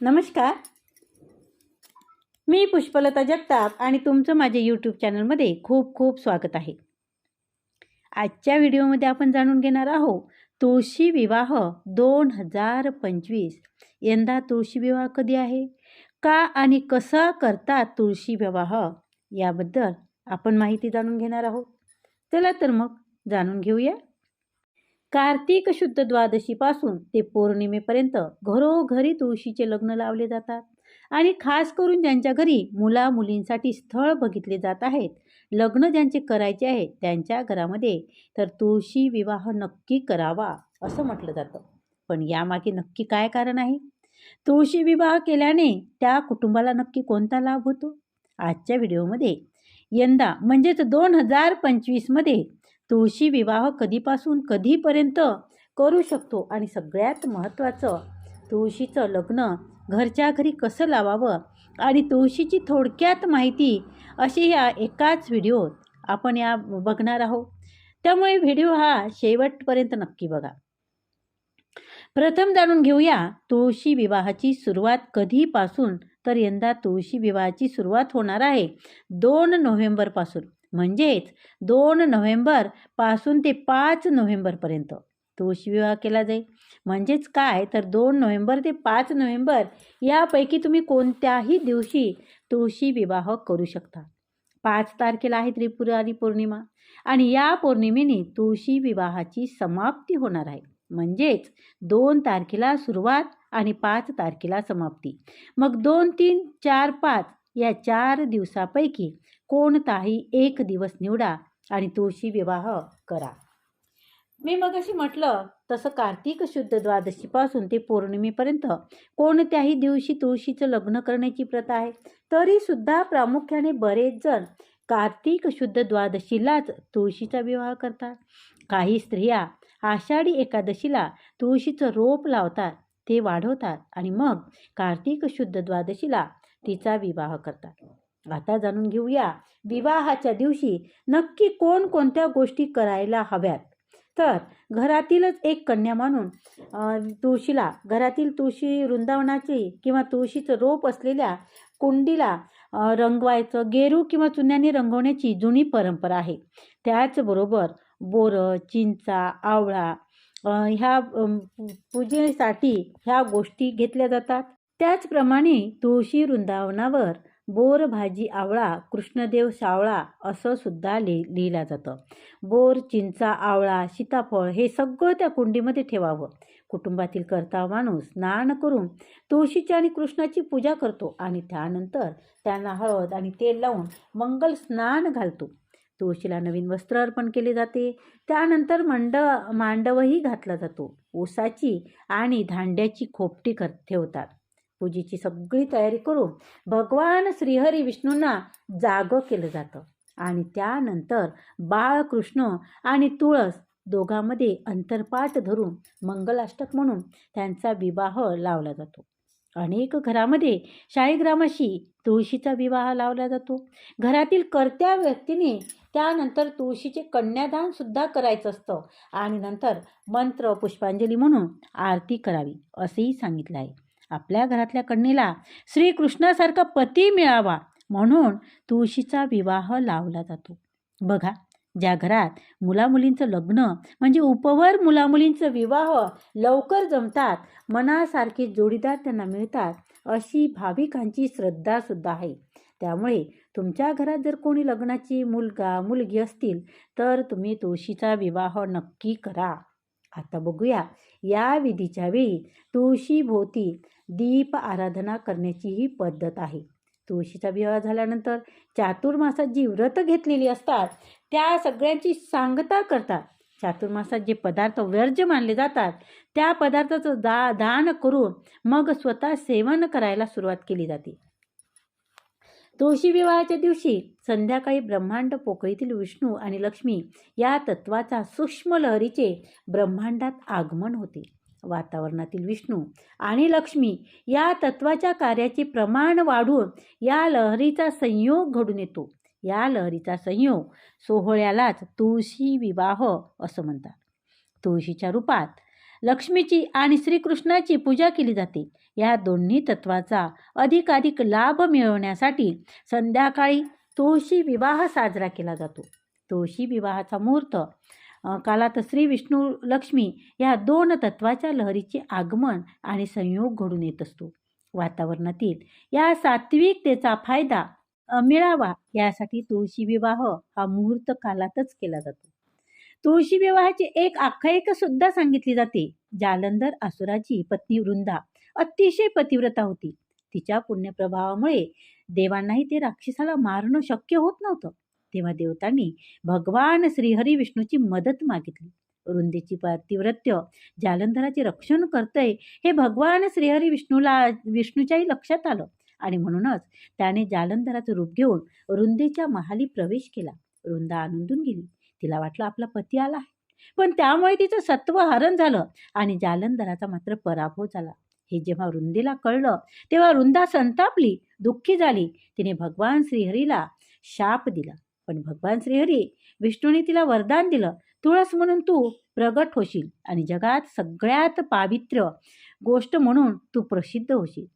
नमस्कार. मी पुष्पलता जगताप आणि तुमचं माझ्या यूट्यूब चॅनलमध्ये खूप खूप स्वागत आहे. आजच्या व्हिडिओमध्ये आपण जाणून घेणार आहोत तुळशी विवाह दोन हजार पंचवीस. यंदा तुळशी विवाह कधी आहे? का आणि कसा करतात तुळशी विवाह? याबद्दल आपण माहिती जाणून घेणार आहोत. चला तर मग जाणून घेऊया. कार्तिक शुद्ध द्वादशीपासून ते पौर्णिमेपर्यंत घरोघरी तुळशीचे लग्न लावले जातात. आणि खास करून ज्यांच्या घरी मुला मुलींसाठी स्थळ बघितले जात आहेत लग्न ज्यांचे करायचे आहे त्यांच्या घरामध्ये तर तुळशी विवाह नक्की करावा असं म्हटलं जातं. पण यामागे नक्की काय कारण आहे? तुळशी विवाह केल्याने त्या कुटुंबाला नक्की कोणता लाभ होतो? आजच्या व्हिडिओमध्ये यंदा म्हणजेच दोन हजार पंचवीसमध्ये तुळशी विवाह कधीपासून कधीपर्यंत करू शकतो? आणि सगळ्यात महत्त्वाचं तुळशीचं लग्न घरच्या घरी कसं लावावं? आणि तुळशीची थोडक्यात माहिती अशी ह्या एकाच व्हिडिओत आपण या बघणार आहोत. त्यामुळे व्हिडिओ हा शेवटपर्यंत नक्की बघा. प्रथम जाणून घेऊया तुळशी विवाहाची सुरुवात कधीपासून? तर यंदा तुळशी विवाहाची सुरुवात होणार आहे दोन नोव्हेंबरपासून. म्हणजेच दोन नोव्हेंबरपासून ते पाच नोव्हेंबरपर्यंत. तुळशी विवाह केला जाईल म्हणजेच काय? तर दोन नोव्हेंबर ते पाच नोव्हेंबर यापैकी तुम्ही कोणत्याही दिवशी तुळशी विवाह करू शकता. पाच तारखेला आहे त्रिपुरारी पौर्णिमा आणि या पौर्णिमेने तुळशी विवाहाची समाप्ती होणार आहे. म्हणजेच दोन तारखेला सुरुवात आणि पाच तारखेला समाप्ती. मग दोन तीन चार पाच या चार दिवसापैकी कोणताही एक दिवस निवडा आणि तुळशी विवाह करा. मी मग अशी म्हटलं तसं कार्तिक शुद्ध द्वादशीपासून ते पौर्णिमेपर्यंत कोणत्याही दिवशी तुळशीचं लग्न करण्याची प्रथा आहे. तरीसुद्धा प्रामुख्याने बरेच जण कार्तिक शुद्ध द्वादशीलाच तुळशीचा विवाह करतात. काही स्त्रिया आषाढी एकादशीला तुळशीचं रोप लावतात ते वाढवतात आणि मग कार्तिक शुद्ध द्वादशीला तिचा विवाह करतात. आता जाणून घेऊया. विवाहाच्या दिवशी नक्की कोणकोणत्या गोष्टी करायला हव्यात? तर घरातीलच एक कन्या म्हणून तुळशीला घरातील तुळशी वृंदावनाची किंवा तुळशीचं रोप असलेल्या कुंडीला रंगवायचं गेरू किंवा चुन्याने रंगवण्याची जुनी परंपरा आहे. त्याचबरोबर बोरं चिंचा आवळा ह्या पूजेसाठी ह्या गोष्टी घेतल्या जातात. त्याचप्रमाणे तुळशी वृंदावनावर बोर भाजी आवळा कृष्णदेव सावळा असं सुद्धा लि लिहिलं जातं. बोर चिंचा आवळा सीताफळ हे सगळं त्या कुंडीमध्ये ठेवावं. कुटुंबातील कर्ता माणूस स्नान करून तुळशीची आणि कृष्णाची पूजा करतो आणि त्यानंतर त्यांना हळद आणि तेल लावून मंगल स्नान घालतो. तुळशीला नवीन वस्त्र अर्पण केले जाते. त्यानंतर मंड मांडवही घातला जातो. ऊसाची आणि धांड्याची खोपटी कर ठेवतात. पूजेची सगळी तयारी करून भगवान श्रीहरी विष्णूंना जागं केलं जातं. आणि त्यानंतर बाळकृष्ण आणि तुळस दोघांमध्ये अंतरपाठ धरून मंगलाष्टक म्हणून त्यांचा विवाह लावला जातो. अनेक घरामध्ये शाळीग्रामाशी तुळशीचा विवाह लावला जातो. घरातील कर्त्या व्यक्तीने त्यानंतर तुळशीचे कन्यादान सुद्धा करायचं असतं. आणि नंतर मंत्र पुष्पांजली म्हणून आरती करावी असंही सांगितलं आहे. आपल्या घरातल्या कन्येला श्रीकृष्णासारखा पती मिळावा म्हणून तुळशीचा विवाह लावला जातो. बघा ज्या घरात मुलामुलींचं लग्न म्हणजे उपवर मुलामुलींचं विवाह लवकर जमतात मनासारखे जोडीदार त्यांना मिळतात अशी भाविकांची श्रद्धासुद्धा आहे. त्यामुळे तुमच्या घरात जर कोणी लग्नाची मुलगा मुलगी असतील तर तुम्ही तुळशीचा विवाह नक्की करा. आता बघूया या विधीच्या वेळी तुळशीभोवती दीप आराधना करण्याची ही पद्धत आहे. तुळशीचा विवाह झाल्यानंतर चातुर्मासात जी व्रत घेतलेली असतात त्या सगळ्यांची सांगता करतात. चातुर्मासात जे पदार्थ वर्ज्य मानले जातात त्या पदार्थाचं दा दान करून मग स्वतः सेवन करायला सुरुवात केली जाते. तुळशी विवाहाच्या दिवशी संध्याकाळी ब्रह्मांड पोकळीतील विष्णू आणि लक्ष्मी या तत्वाचा सूक्ष्म लहरीचे ब्रह्मांडात आगमन होते. वातावरणातील विष्णू आणि लक्ष्मी या तत्वाच्या कार्याचे प्रमाण वाढून या लहरीचा संयोग घडून येतो. या लहरीचा संयोग सोहळ्यालाच तुळशी विवाह असं म्हणतात. तुळशीच्या रूपात लक्ष्मीची आणि श्रीकृष्णाची पूजा केली जाते. या दोन्ही तत्वाचा अधिकाधिक लाभ मिळवण्यासाठी संध्याकाळी तुळशी विवाह साजरा केला जातो. तुळशी विवाहाचा मुहूर्त कालात श्री विष्णू लक्ष्मी या दोन तत्वाच्या लहरीचे आगमन आणि संयोग घडून येत असतो. वातावरणातील या सात्विकतेचा फायदा मिळावा यासाठी तुळशी विवाह हा मुहूर्त कालातच केला जातो. तुळशी विवाहाची एक आख्यायिका सुद्धा सांगितली जाते जालंधर असुराची पत्नी वृंदा अतिशय पतिव्रता होती. तिच्या पुण्यप्रभावामुळे देवांनाही ते राक्षसाला मारणं शक्य होत नव्हतं. तेव्हा देवतांनी भगवान श्रीहरी विष्णूची मदत मागितली. वृंदेची पतिव्रत्य जालंधराचे रक्षण करतय हे भगवान श्रीहरी विष्णूला विष्णूच्याही लक्षात आलं. आणि म्हणूनच त्याने जालंधराचं रूप घेऊन वृंदेच्या महाली प्रवेश केला. वृंदा आनंदून गेली. तिला वाटलं आपला पती आला आहे. पण त्यामुळे तिचं सत्व हरण झालं आणि जालंधराचा मात्र पराभव झाला. हे जेव्हा वृंदेला कळलं तेव्हा वृंदा संतापली दुःखी झाली. तिने भगवान श्रीहरीला शाप दिला. पण भगवान श्रीहरी विष्णूने तिला वरदान दिलं. तुळस म्हणून तू प्रगट होशील आणि जगात सगळ्यात पावित्र्य गोष्ट म्हणून तू प्रसिद्ध होशील.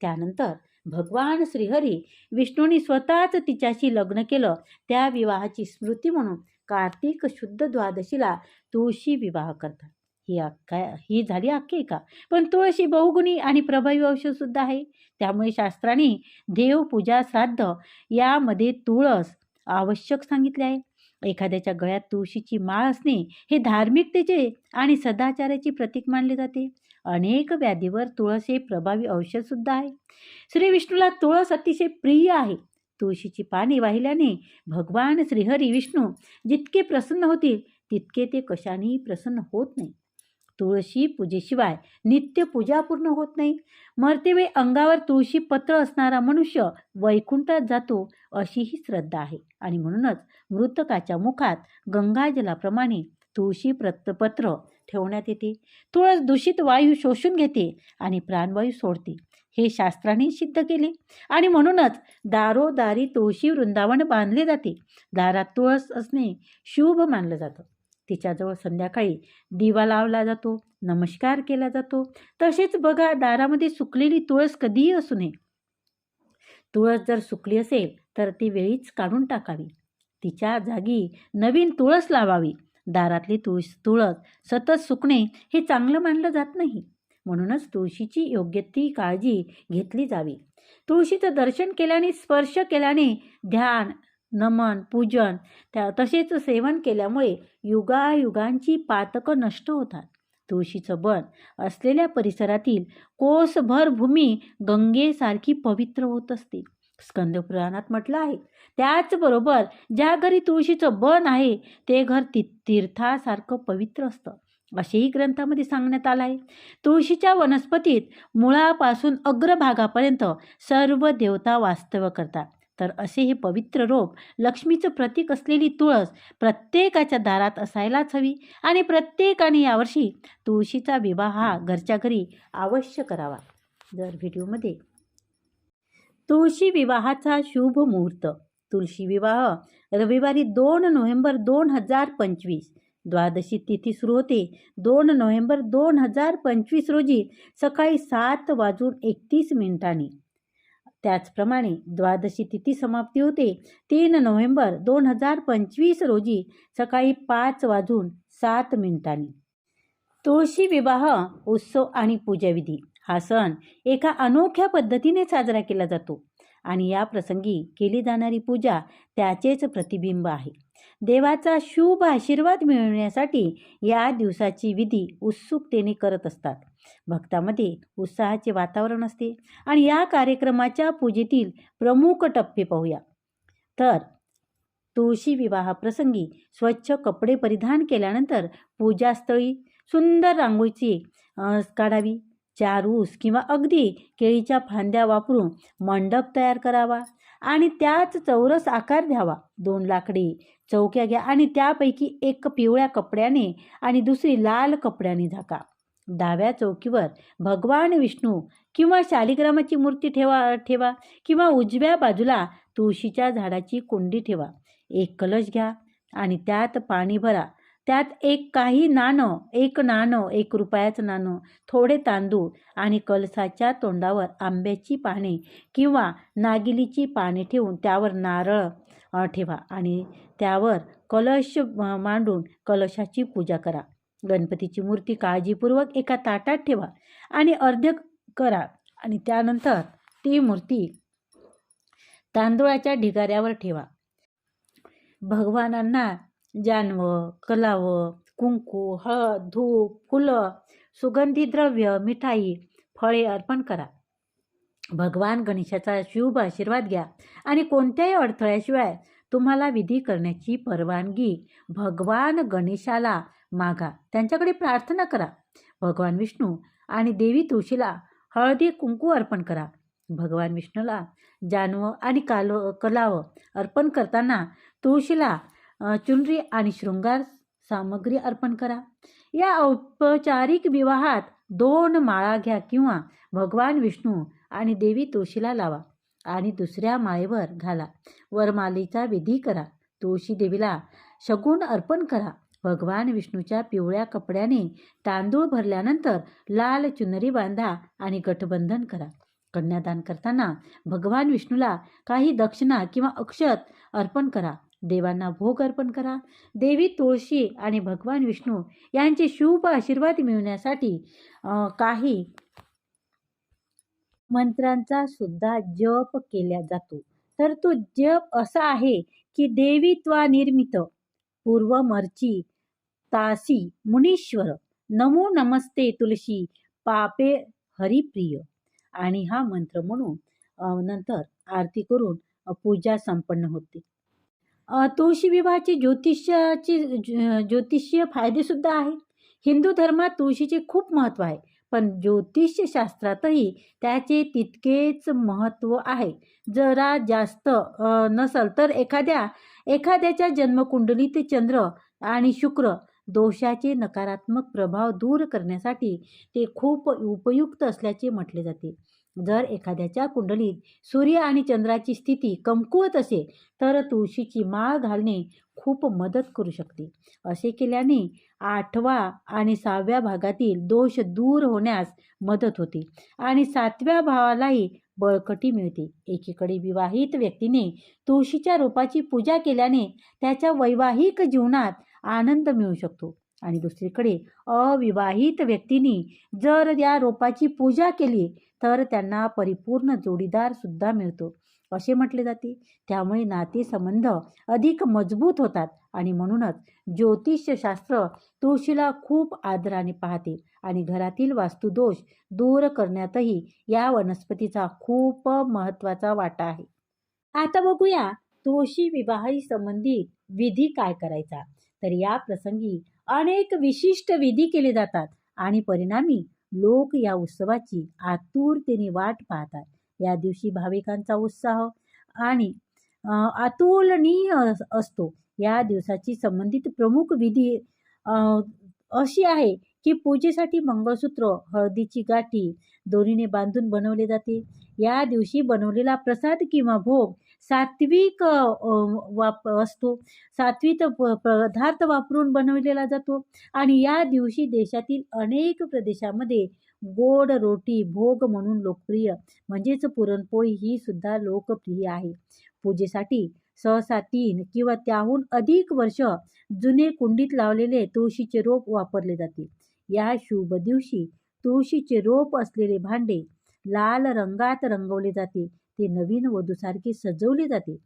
त्यानंतर भगवान श्रीहरी विष्णूने स्वतःच तिच्याशी लग्न केलं. त्या विवाहाची स्मृती म्हणून कार्तिक शुद्ध द्वादशीला तुळशी विवाह करतात. ही अख्खा ही झाली आख्यायिका. पण तुळशी बहुगुणी आणि प्रभावी औषधसुद्धा आहे. त्यामुळे शास्त्राने देवपूजा श्राद्ध यामध्ये तुळस आवश्यक सांगितले आहे. एखाद्याच्या गळ्यात तुळशीची माळ असणे हे धार्मिकतेचे आणि सदाचाराचे प्रतीक मानले जाते. अनेक व्याधीवर तुळस हे प्रभावी औषधसुद्धा आहे. श्री विष्णूला तुळस अतिशय प्रिय आहे. तुळशीची पाने वाहिल्याने भगवान श्रीहरी विष्णू जितके प्रसन्न होतील तितके ते कशानेही प्रसन्न होत नाही तुळशी पूजेशिवाय नित्य पूजा पूर्ण होत नाही. मरतेवेळी अंगावर तुळशी पत्र असणारा मनुष्य वैकुंठात जातो अशी ही श्रद्धा आहे. आणि म्हणूनच मृतकाच्या मुखात गंगाजलाप्रमाणे तुळशी पत्र ठेवण्यात येते. तुळस दूषित वायू शोषून घेते आणि प्राणवायू सोडते. हे शास्त्राने सिद्ध केले. आणि म्हणूनच दारोदारी तुळशी वृंदावन बांधले जाते. दारात तुळस असणे शुभ मानलं जातं. तिच्याजवळ संध्याकाळी दिवा लावला जातो नमस्कार केला जातो. तसेच बघा दारामध्ये सुकलेली तुळस कधीही असू नये. तुळस जर सुकली असेल तर ती वेळीच काढून टाकावी. तिच्या जागी नवीन तुळस लावावी. दारातली तुळस तुळस सतत सुकणे हे चांगलं मानलं जात नाही. म्हणूनच तुळशीची योग्य ती काळजी घेतली जावी. तुळशीचं दर्शन केल्याने स्पर्श केल्याने ध्यान नमन पूजन त्या तसेच सेवन केल्यामुळे युगायुगांची पातकं नष्ट होतात. तुळशीचं बन असलेल्या परिसरातील कोसभर भूमी गंगेसारखी पवित्र होत असते. स्कंदपुराणात म्हटलं आहे त्याचबरोबर ज्या घरी तुळशीचं बन आहे ते घर ती तीर्थासारखं पवित्र असतं. असेही ग्रंथामध्ये सांगण्यात आलं आहे. तुळशीच्या वनस्पतीत मुळापासून अग्रभागापर्यंत सर्व देवता वास्तव्य करतात. तर असे हे पवित्र रोप लक्ष्मीचं प्रतीक असलेली तुळस प्रत्येकाच्या दारात असायलाच हवी आणि प्रत्येकाने यावर्षी तुळशीचा विवाह हा घरच्या घरी अवश्य करावा. जर व्हिडिओमध्ये तुळशी विवाहाचा शुभ मुहूर्त तुळशी विवाह रविवारी दोन नोव्हेंबर दोन हजार पंचवीस द्वादशी तिथी सुरू होते. दोन नोव्हेंबर दोन हजार पंचवीस रोजी सकाळी सात वाजून एकतीस मिनिटांनी त्याचप्रमाणे द्वादशी तिथी समाप्ती होते. तीन नोव्हेंबर दोन हजार पंचवीस रोजी सकाळी पाच वाजून सात मिनिटांनी. तुळशी विवाह उत्सव आणि पूजाविधी हा सण एका अनोख्या पद्धतीने साजरा केला जातो आणि या प्रसंगी केली जाणारी पूजा त्याचेच प्रतिबिंब आहे. देवाचा शुभ आशीर्वाद मिळवण्यासाठी या दिवसाची विधी उत्सुकतेने करत असतात. भक्तामध्ये उत्साहाचे वातावरण असते. आणि या कार्यक्रमाच्या पूजेतील प्रमुख टप्पे पाहूया. तर तुळशी विवाहाप्रसंगी स्वच्छ कपडे परिधान केल्यानंतर पूजास्थळी सुंदर रांगोळीची काढावी. चार ऊस किंवा अगदी केळीच्या फांद्या वापरून मंडप तयार करावा आणि त्याच चौरस आकार द्यावा. दोन लाकडी चौक्या घ्या आणि त्यापैकी एक पिवळ्या कपड्याने आणि दुसरी लाल कपड्याने झाका. डाव्या चौकीवर भगवान विष्णू किंवा शालिग्रामाची मूर्ती ठेवा ठेवा किंवा उजव्या बाजूला तुळशीच्या झाडाची कोंडी ठेवा. एक कलश घ्या आणि त्यात पाणी भरा. त्यात एक काही नाणं एक नाणं एक रुपयाचं नाणं थोडे तांदूळ आणि कलसाच्या तोंडावर आंब्याची पाने किंवा नागिलीची पाने ठेवून त्यावर नारळ ठेवा आणि त्यावर कलश मांडून कलशाची पूजा करा. गणपतीची मूर्ती काळजीपूर्वक एका ताटात ठेवा आणि अर्ध करा आणि त्यानंतर ती मूर्ती तांदूळाच्या ढिगाऱ्यावर ठेवा. भगवानांना जानवं कलावं कुंकू हळद धूप फुलं सुगंधी द्रव्य मिठाई फळे अर्पण करा. भगवान गणेशाचा शुभ आशीर्वाद घ्या आणि कोणत्याही अडथळ्याशिवाय तुम्हाला विधी करण्याची परवानगी भगवान गणेशाला मागा. त्यांच्याकडे प्रार्थना करा. भगवान विष्णू आणि देवी तुळशीला हळदी कुंकू अर्पण करा. भगवान विष्णूला जानवं आणि कालो कलाव अर्पण करताना तुळशीला चुनरी आणि शृंगार सामग्री अर्पण करा. या औपचारिक विवाहात दोन माळा घ्या किंवा भगवान विष्णू आणि देवी तुळशीला लावा आणि दुसऱ्या माळेवर घाला. वरमालेचा विधी करा. तुळशी देवीला शगुन अर्पण करा. भगवान विष्णूच्या पिवळ्या कपड्याने तांदूळ भरल्यानंतर लाल चुनरी बांधा आणि गठबंधन करा. कन्यादान करताना भगवान विष्णूला काही दक्षिणा किंवा अक्षत अर्पण करा. देवांना भोग अर्पण करा. देवी तुळशी आणि भगवान विष्णू यांचे शुभ आशीर्वाद मिळवण्यासाठी काही मंत्रांचा सुद्धा जप केला जातो. तर तो जप असा आहे की देवी त्वा निर्मित. पूर्वमर्ची तासी मुनीश्वर नमो नमस्ते तुलसी पापे हरिप्रिय. आणि हा मंत्र म्हणून नंतर आरती करून पूजा संपन्न होते. तुळशी विवाहाचे ज्योतिषाचे ज्यो- ज्योतिषीय फायदेसुद्धा आहे. हिंदू धर्मात तुळशीचे खूप महत्त्व आहे. पण ज्योतिषशास्त्रातही त्याचे तितकेच महत्त्व आहे. जरा जास्त नसल तर एखाद्या एखाद्याच्या जन्मकुंडलीत चंद्र आणि शुक्र दोषाचे नकारात्मक प्रभाव दूर करण्यासाठी ते खूप उपयुक्त असल्याचे म्हटले जाते. जर एखाद्याच्या कुंडलीत सूर्य आणि चंद्राची स्थिती कमकुवत असेल तर तुळशीची माळ घालणे खूप मदत करू शकते. असे केल्याने आठवा आणि सहाव्या भागातील दोष दूर होण्यास मदत होते आणि सातव्या भावालाही बळकटी मिळते. एकीकडे विवाहित व्यक्तीने तुळशीच्या रोपाची पूजा केल्याने त्याच्या वैवाहिक जीवनात आनंद मिळू शकतो आणि दुसरीकडे अविवाहित व्यक्तीने जर या रोपाची पूजा केली तर त्यांना परिपूर्ण जोडीदार सुद्धा मिळतो. असे म्हटले जाते. त्यामुळे नातेसंबंध अधिक मजबूत होतात आणि म्हणूनच ज्योतिषशास्त्र तुळशीला खूप आदराने पाहते आणि घरातील वास्तुदोष दूर करण्यातही या वनस्पतीचा खूप महत्त्वाचा वाटा आहे. आता बघूया तुळशी विवाही संबंधित विधी काय करायचा? तर या प्रसंगी अनेक विशिष्ट विधी केले जातात आणि परिणामी लोक या उत्सवाची आतुरतेने वाट पाहतात. या दिवशी भाविकांचा उत्साह आणि अतुलनीय असतो. या दिवसाची संबंधित प्रमुख विधी अशी आहे की पूजेसाठी मंगळसूत्र हळदीची गाठी दोरीने बांधून बनवले जाते. या दिवशी बनवलेला प्रसाद किंवा भोग सात्विक वाप असतो. सात्विक प- पदार्थ वापरून बनवलेला जातो. आणि या दिवशी देशातील अनेक प्रदेशामध्ये गोड रोटी भोग म्हणून लोकप्रिय. म्हणजेच पुरणपोळी ही सुद्धा लोकप्रिय आहे. पूजेसाठी सहसा तीन किंवा त्याहून अधिक वर्ष जुने कुंडीत लावलेले तुळशीचे रोप वापरले जाते. या शुभ दिवशी तुळशीचे रोप असलेले भांडे लाल रंगात रंगवले जाते. ते नवीन वधूसारखे सजवले जाते.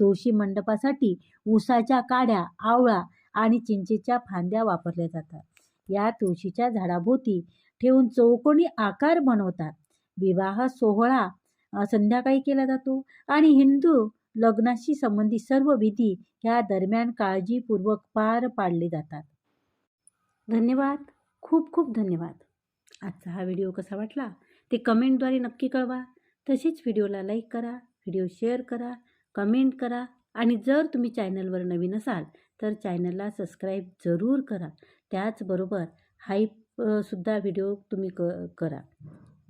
तुळशी मंडपासाठी उसाच्या काड्या आवळा आणि चिंचेच्या फांद्या वापरल्या जातात. या तुळशीच्या झाडाभोवती ठेवून चौकोनी आकार बनवतात. विवाह सोहळा संध्याकाळी केला जातो आणि हिंदू लग्नाशी संबंधित सर्व विधी ह्या दरम्यान काळजीपूर्वक पार पाडले जातात. धन्यवाद. खूप खूप धन्यवाद. आजचा हा व्हिडिओ कसा वाटला ते कमेंटद्वारे नक्की कळवा. तसेच व्हिडिओला लाईक करा व्हिडिओ शेअर करा कमेंट करा आणि जर तुम्ही चॅनलवर नवीन असाल तर चॅनलला सबस्क्राईब जरूर करा. त्याचबरोबर हाईप सुद्धा व्हिडिओ तुम्ही क करा.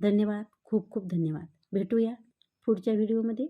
धन्यवाद खूप खूप धन्यवाद. भेटूया पुढच्या व्हिडिओमध्ये.